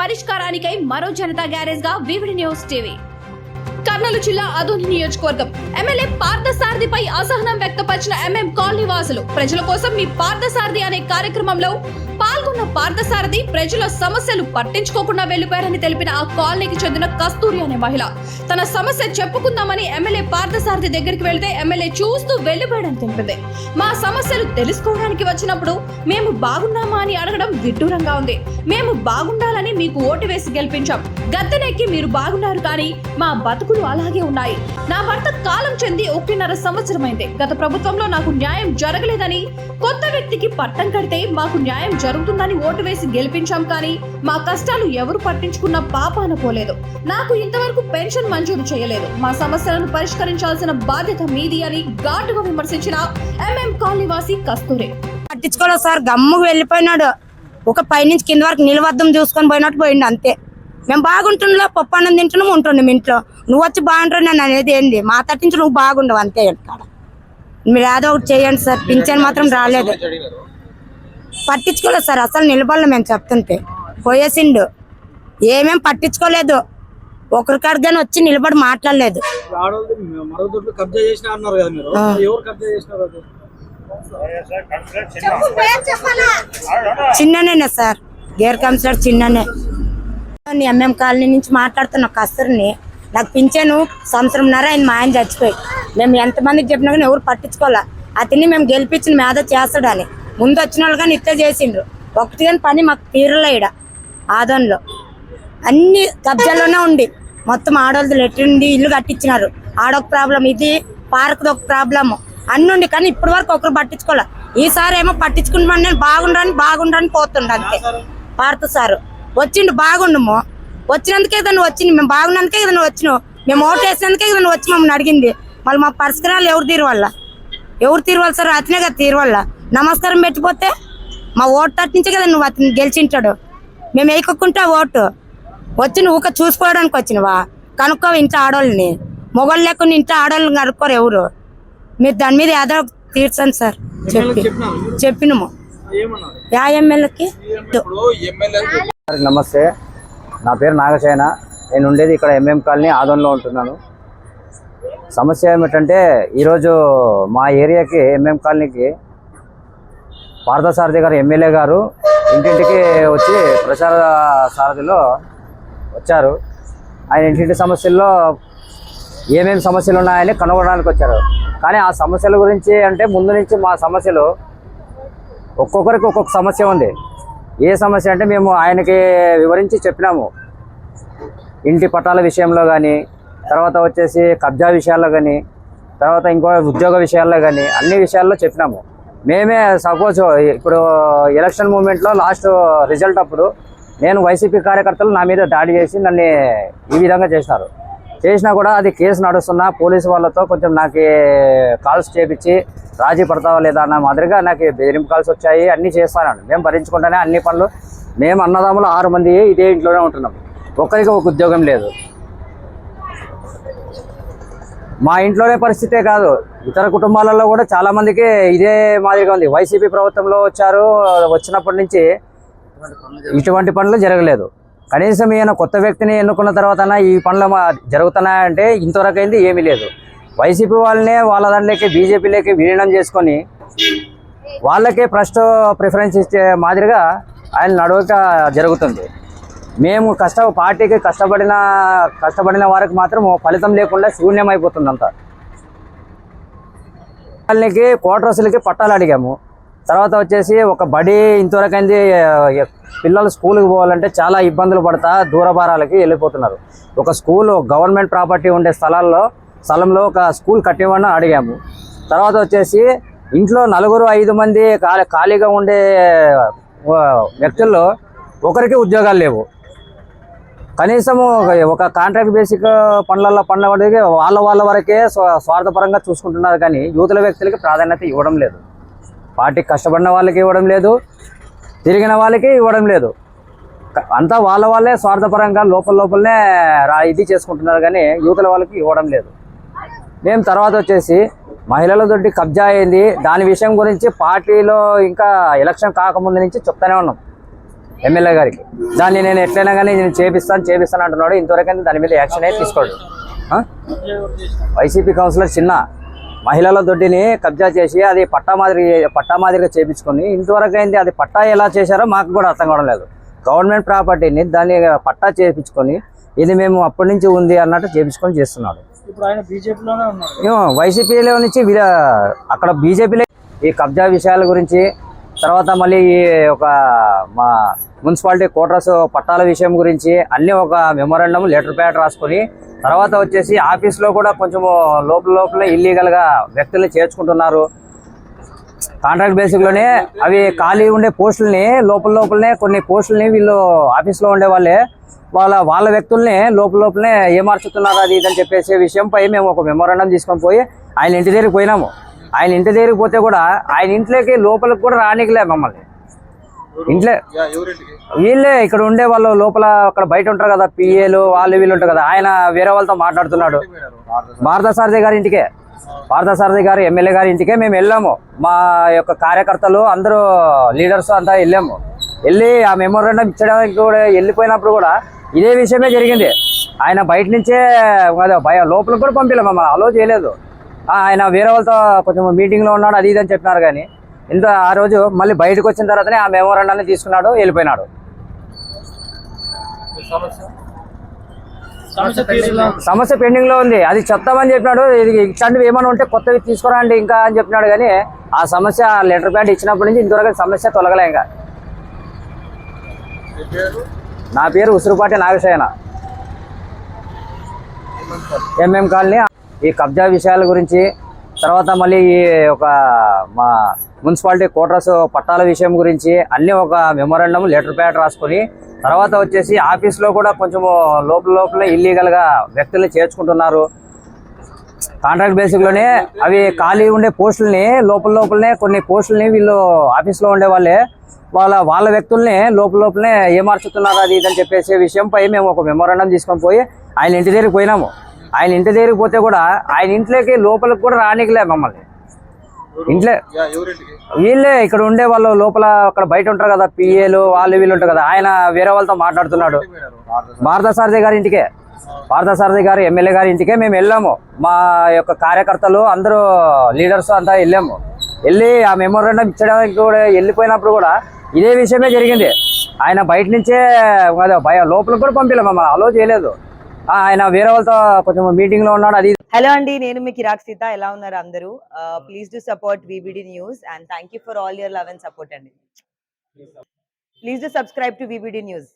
పరిష్కారానికై మరో జనతా గ్యారేజ్గా వివిడి న్యూస్ టీవీ. కర్నూలు జిల్లా అదోని నియోజకవర్గం. ఎమ్మెల్యే పార్థసారథిపై అసహనం వ్యక్తపరిచిన ఎంఎం కాలనీ వాసులు ప్రజల కోసం మీ పార్థసారథి అనే కార్యక్రమంలో పాల్గొన్న పార్థసారథి ప్రజల సమస్యలు పట్టించుకోకుండా వెళ్ళిపోయారని తెలిపిన ఆ కాలనీకి చెందిన కస్తూరి అనే మహిళ. తన సమస్య చెప్పుకుందామని ఎమ్మెల్యే పార్థసారథి దగ్గరికి వెళ్తే ఎమ్మెల్యే చూస్తూ వెళ్ళిపోయాడని తెలిపింది. మా సమస్యలు తెలుసుకోవడానికి వచ్చినప్పుడు మేము బాగున్నామా అని అడగడం విడ్డూరంగా ఉంది. మేము బాగుండాలని మీకు ఓటు వేసి గెలిపించాం. గద్దెనెక్కి మీరు బాగున్నారు కానీ మా బతుకులు అలాగే ఉన్నాయి. నా భర్త కాలం చెంది ఒకటిన్నర సంవత్సరమైంది. గత ప్రభుత్వంలో నాకు న్యాయం జరగలేదని కొత్త వ్యక్తికి పట్టం కడితే మాకు న్యాయం జరుగుతుందని ఓటు వేసి గెలిపించాం కానీ మా కష్టాలు ఎవరు పట్టించుకున్న పాపాన పోలేదు నాకు ఇంతవరకు పెన్షన్ మంజూరు చేయలేదు. మా సమస్యలను పరిష్కరించాల్సిన బాధ్యత మీది అని ఘాటుగా విమర్శించిన ఎంఎం కాలనీవాసి కస్తూరి. పట్టించుకోలేదు సార్. గమ్ము వెళ్ళిపోయినాడు. ఒక పైనుంచి కింద వరకు నిలవద్దం చూసుకొని పోయినట్టు పోయిండు అంతే. మేము బాగుంటుండలో పప్పు అన్నం తింటున్నాము ఉంటుండే మీ ఇంట్లో. నువ్వు వచ్చి బాగుంటావు నన్ను అనేది ఏంది? మా తట్టించి నువ్వు బాగుండవు అంతే ఇక్కడ. మీరు ఏదో ఒకటి చేయండి సార్. పింఛన్ మాత్రం రాలేదు. పట్టించుకోలేదు సార్. అసలు నిలబడలే మేము చెప్తుంటే. పోయేసిండు. ఏమేం పట్టించుకోలేదు. ఒకరికాడిగానే వచ్చి నిలబడి మాట్లాడలేదు. చిన్ననే సార్. గేర్ కౌన్సిలర్ చిన్ననే. ఎంఎం కాలనీ నుంచి మాట్లాడుతున్న కస్తూరిని నాకు పింఛను సంవత్సరంన్నర ఆయన మా ఆయన చచ్చిపోయి. మేము ఎంతమందికి చెప్పినా కానీ ఎవరు పట్టించుకోవాలా? అతన్ని మేము గెలిపించిన మీద చేస్తాడని. ముందు వచ్చిన వాళ్ళు కానీ ఇట్లా చేసిండ్రు. ఒకటి కానీ పని మాకు తీరలే ఈడ ఆదోన్లో. అన్ని కబ్జాలోనే ఉండి మొత్తం ఆడవాళ్ళది లెట్టిండి ఇల్లు కట్టించినారు. ఆడొక ప్రాబ్లం ఇది పార్క్ది ఒక ప్రాబ్లము. అన్ని ఉండి కానీ ఇప్పటి వరకు ఒకరు పట్టించుకోలే. ఈసారి ఏమో పట్టించుకుంటామని నేను బాగుండని బాగుండని పోతుండ అంతే. పార్త సారు? వచ్చిండు బాగుండము. వచ్చినందుకే నువ్వు వచ్చింది మేము బాగున్నందుకే నువ్వు వచ్చినావు. మేము ఓటు వేసినందుకే నువ్వు వచ్చి మమ్మల్ని అడిగింది. మళ్ళీ మా పరిష్కారాలు ఎవరు తీరువల్ల ఎవరు తీరువాలి సార్? అతనే కదా తీరువల్ల నమస్కారం పెట్టిపోతే మా ఓటు తట్టించే కదా నువ్వు అతను గెలిచింటాడు. మేము వేయకుంటా ఓటు. వచ్చి నువ్వు ఊక చూసుకోవడానికి వచ్చినవా? కనుక్కో ఇంట్లో ఆడవాళ్ళని మొగలు లేకుండా ఇంట్లో ఆడవాళ్ళని కనుక్కోరు ఎవరు? మీరు దాని మీద ఏదో తీర్చండి సార్. చెప్పి. చెప్పినము. యా ఎమ్మెల్యేకి? నమస్తే. నా పేరు నాగశయన. నేను ఉండేది ఇక్కడ ఎంఎం కాలనీ ఆదంలో ఉంటున్నాను. సమస్య ఏమిటంటే ఈరోజు మా ఏరియాకి ఎంఎం కాలనీకి పార్థసారథి గారు ఎమ్మెల్యే గారు ఇంటింటికి వచ్చి ప్రచార సారథిలో వచ్చారు. ఆయన ఇంటింటి సమస్యల్లో ఏమేమి సమస్యలు ఉన్నాయని కనుగొనడానికి వచ్చారు. కానీ ఆ సమస్యల గురించి అంటే ముందు నుంచి మా సమస్యలు ఒక్కొక్కరికి ఒక్కొక్క సమస్య ఉంది. ఏ సమస్య అంటే మేము ఆయనకి వివరించి చెప్పినాము. ఇంటి పట్టాల విషయంలో కానీ తర్వాత వచ్చేసి కబ్జా విషయాల్లో కానీ తర్వాత ఇంకో ఉద్యోగ విషయాల్లో కానీ అన్ని విషయాల్లో చెప్పినాము. మేమే సపోజ్ ఇప్పుడు ఎలక్షన్ మూమెంట్లో లాస్ట్ రిజల్ట్ అప్పుడు నేను వైసీపీ కార్యకర్తలు నా మీద దాడి చేసి నన్ను ఈ విధంగా చేసినారు. చేసినా కూడా అది కేసు నడుస్తున్నా పోలీసు వాళ్ళతో కొంచెం నాకు కాల్స్ చేపించి రాజీ పడతావా లేదా అన్న మాదిరిగా నాకు బెదిరింపు కాల్స్ వచ్చాయి అన్నీ చేస్తాను మేము భరించుకుంటానే అన్ని పనులు మేము అన్నదమ్ములు ఆరు మంది ఇదే ఇంట్లోనే ఉంటున్నాం. ఒక్కరికి ఒక ఉద్యోగం లేదు. మా ఇంట్లోనే పరిస్థితే కాదు. ఇతర కుటుంబాలలో కూడా చాలా మందికి ఇదే మాదిరిగా ఉంది. వైసీపీ ప్రభుత్వంలో వచ్చారు వచ్చినప్పటి నుంచి ఇటువంటి పనులు జరగలేదు. కనీసం ఈయన కొత్త వ్యక్తిని ఎన్నుకున్న తర్వాత ఈ పనులు మా- జరుగుతున్నాయంటే ఇంతవరకు అయింది ఏమీ లేదు. వైసీపీ వాళ్ళనే వాళ్ళ దాంట్లోకి బీజేపీలోకి విలీనం చేసుకొని వాళ్ళకే ఫస్ట్ ప్రిఫరెన్స్ ఇచ్చే మాదిరిగా ఆయన నడవక జరుగుతుంది. మేము కష్ట పార్టీకి కష్టపడిన కష్టపడిన వారికి మాత్రం ఫలితం లేకుండా శూన్యం అయిపోతుంది అంతా వాళ్ళకి కోటరసులకి పట్టాలు అడిగాము. తర్వాత వచ్చేసి ఒక బడి ఇంతవరకైంది పిల్లలు స్కూల్కి పోవాలంటే చాలా ఇబ్బందులు పడతా దూరభారాలకి వెళ్ళిపోతున్నారు. ఒక స్కూల్ గవర్నమెంట్ ప్రాపర్టీ ఉండే స్థలాల్లో స్థలంలో ఒక స్కూల్ కట్టివ్వని అడిగాము. తర్వాత వచ్చేసి ఇంట్లో నలుగురు ఐదు మంది ఖాళీ ఖాళీగా ఉండే వ్యక్తుల్లో ఒకరికి ఉద్యోగాలు లేవు. కనీసము ఒక- కాంట్రాక్ట్ బేసిక్ పనులలో పనుల వాళ్ళ వాళ్ళ వరకే స్వ- స్వార్థపరంగా చూసుకుంటున్నారు కానీ యూతుల వ్యక్తులకి ప్రాధాన్యత ఇవ్వడం లేదు. పార్టీకి కష్టపడిన వాళ్ళకి ఇవ్వడం లేదు. తిరిగిన వాళ్ళకి ఇవ్వడం లేదు. అంతా వాళ్ళ వాళ్ళే స్వార్థపరంగా లోపల లోపలనే రా ఇది చేసుకుంటున్నారు కానీ యూతుల వాళ్ళకి ఇవ్వడం లేదు. మేము తర్వాత వచ్చేసి మహిళల దొడ్డి కబ్జా అయింది. దాని విషయం గురించి పార్టీలో ఇంకా ఎలక్షన్ కాకముందు నుంచి చెప్తానే ఉన్నాం. ఎమ్మెల్యే గారికి. దాన్ని నేను ఎట్లయినా కానీ నేను చేపిస్తాను చేపిస్తాను అంటున్నాడు. ఇంతవరకు దాని మీద యాక్షన్ అయితే తీసుకోడు? వైసీపీ కౌన్సిలర్ చిన్న మహిళల దొడ్డిని కబ్జా చేసి అది పట్టా మాదిరి పట్టా మాదిరిగా చేపించుకొని ఇంతవరకు అయింది అది పట్టా ఎలా చేశారో మాకు కూడా అర్థం కావడం లేదు. గవర్నమెంట్ ప్రాపర్టీని దాన్ని పట్టా చేపించుకొని ఇది మేము అప్పటి నుంచి ఉంది అన్నట్టు చేపించుకొని చేస్తున్నాడు. వైసీపీలో నుంచి వీర అక్కడ బీజేపీలో ఈ కబ్జా విషయాల గురించి తర్వాత మళ్ళీ ఒక మా మున్సిపాలిటీ కోటర్స్ పట్టాల విషయం గురించి అన్నీ ఒక మెమోరాండం లెటర్ ప్యాడ్ రాసుకొని తర్వాత వచ్చేసి ఆఫీస్లో కూడా కొంచెం లోపల లోపల ఇల్లీగల్గా వ్యక్తుల్ని చేర్చుకుంటున్నారు. కాంట్రాక్ట్ బేసిక్లోనే అవి ఖాళీ ఉండే పోస్టుల్ని లోపల లోపలనే కొన్ని పోస్టుల్ని వీళ్ళు ఆఫీస్లో ఉండే వాళ్ళే వాళ్ళ వాళ్ళ వ్యక్తుల్ని లోపల లోపలనే ఏమార్చుతున్నారు అది ఇది అని చెప్పేసి విషయంపై మేము ఒక మెమోరాండం తీసుకొని పోయి ఆయన ఇంటి దగ్గరికి పోయినాము. ఆయన ఇంటి దగ్గరికి పోతే కూడా ఆయన ఇంట్లోకి లోపలికి కూడా రానికలే మమ్మల్ని. ఇంట్లో వీళ్ళే ఇక్కడ ఉండే వాళ్ళు లోపల అక్కడ బయట ఉంటారు కదా పిఏలు వాళ్ళు వీళ్ళు ఉంటారు కదా ఆయన వేరే వాళ్ళతో మాట్లాడుతున్నాడు. భారత సారథి గారి ఇంటికే. భారత సారథి గారు ఎమ్మెల్యే గారి ఇంటికే మేము వెళ్ళాము. మా యొక్క కార్యకర్తలు అందరూ లీడర్స్ అంతా వెళ్ళాము. వెళ్ళి ఆ మెమోరాండం ఇచ్చడానికి కూడా వెళ్ళిపోయినప్పుడు కూడా ఇదే విషయమే జరిగింది. ఆయన బయట నుంచే భయ లోపలికి కూడా పంపించలే మమ్మల్ని అలో చేయలేదు. ఆయన వేరే వాళ్ళతో కొంచెం మీటింగ్లో ఉన్నాడు అది ఇది అని చెప్పినారు కానీ ఇంత ఆ రోజు మళ్ళీ బయటకు వచ్చిన తర్వాతనే ఆ మెమోరాండాన్ని తీసుకున్నాడు వెళ్ళిపోయినాడు. సమస్య సమస్య తీరులో సమస్య పెండింగ్లో ఉంది. అది చెప్తామని చెప్పినాడు. ఇది ఇట్లాంటివి ఏమైనా ఉంటే కొత్తవి తీసుకురండి ఇంకా అని చెప్పినాడు కానీ ఆ సమస్య లెటర్ ప్యాడ్ ఇచ్చినప్పటి నుంచి ఇంతవరకు సమస్య తొలగలే ఇంకా. నా పేరు ఉసురుపాటి నాగశయన. ఎంఎం కాలనీ ఈ కబ్జా విషయాల గురించి తర్వాత మళ్ళీ ఈ ఒక మా మున్సిపాలిటీ కోటర్స్ పట్టాల విషయం గురించి అన్నీ ఒక మెమోరాండం లెటర్ ప్యాడ్ రాసుకొని తర్వాత వచ్చేసి ఆఫీస్లో కూడా కొంచెం లోపల లోపల ఇల్లీగల్గా వ్యక్తుల్ని చేర్చుకుంటున్నారు. కాంట్రాక్ట్ బేసిక్లోనే అవి ఖాళీ ఉండే పోస్టుల్ని లోపల లోపలనే కొన్ని పోస్టుల్ని వీళ్ళు ఆఫీస్లో ఉండే వాళ్ళే వాళ్ళ వాళ్ళ వ్యక్తుల్ని లోపల లోపలనే ఏమార్చుతున్నారు అది ఇది అని చెప్పేసి విషయంపై మేము ఒక మెమోరాండం తీసుకొని పోయి ఆయన ఇంటి దగ్గరికి పోయినాము. ఆయన ఇంటి దగ్గరికి పోతే కూడా ఆయన ఇంట్లోకి లోపలికి కూడా రానికలే మమ్మల్ని. ఇంట్లో వీళ్ళే ఇక్కడ ఉండే వాళ్ళు లోపల అక్కడ బయట ఉంటారు కదా పిఏలు వాళ్ళు వీళ్ళు ఉంటారు కదా ఆయన వేరే వాళ్ళతో మాట్లాడుతున్నాడు. భారత సారథి గారి ఇంటికే. భారత సారథి గారు ఎమ్మెల్యే గారి ఇంటికే మేము వెళ్ళాము. మా యొక్క కార్యకర్తలు అందరూ లీడర్స్ అంతా వెళ్ళాము. వెళ్ళి ఆ మెమోరాండం ఇచ్చడానికి కూడా వెళ్ళిపోయినప్పుడు కూడా ఇదే విషయమే జరిగింది. ఆయన బయట నుంచే భయ లోపలికి కూడా పంపించలే మమ్మల్ని అలో చేయలేదు. ఆయన వేరే వాళ్ళతో కొంచెం మీటింగ్లో ఉన్నాడు అది హలో అండి నేను మీ కిరాక్ సీత. ఎలా ఉన్నారు అందరూ? Please do support VBD news and thank you for all your love and. Support అండి please do subscribe to VBD news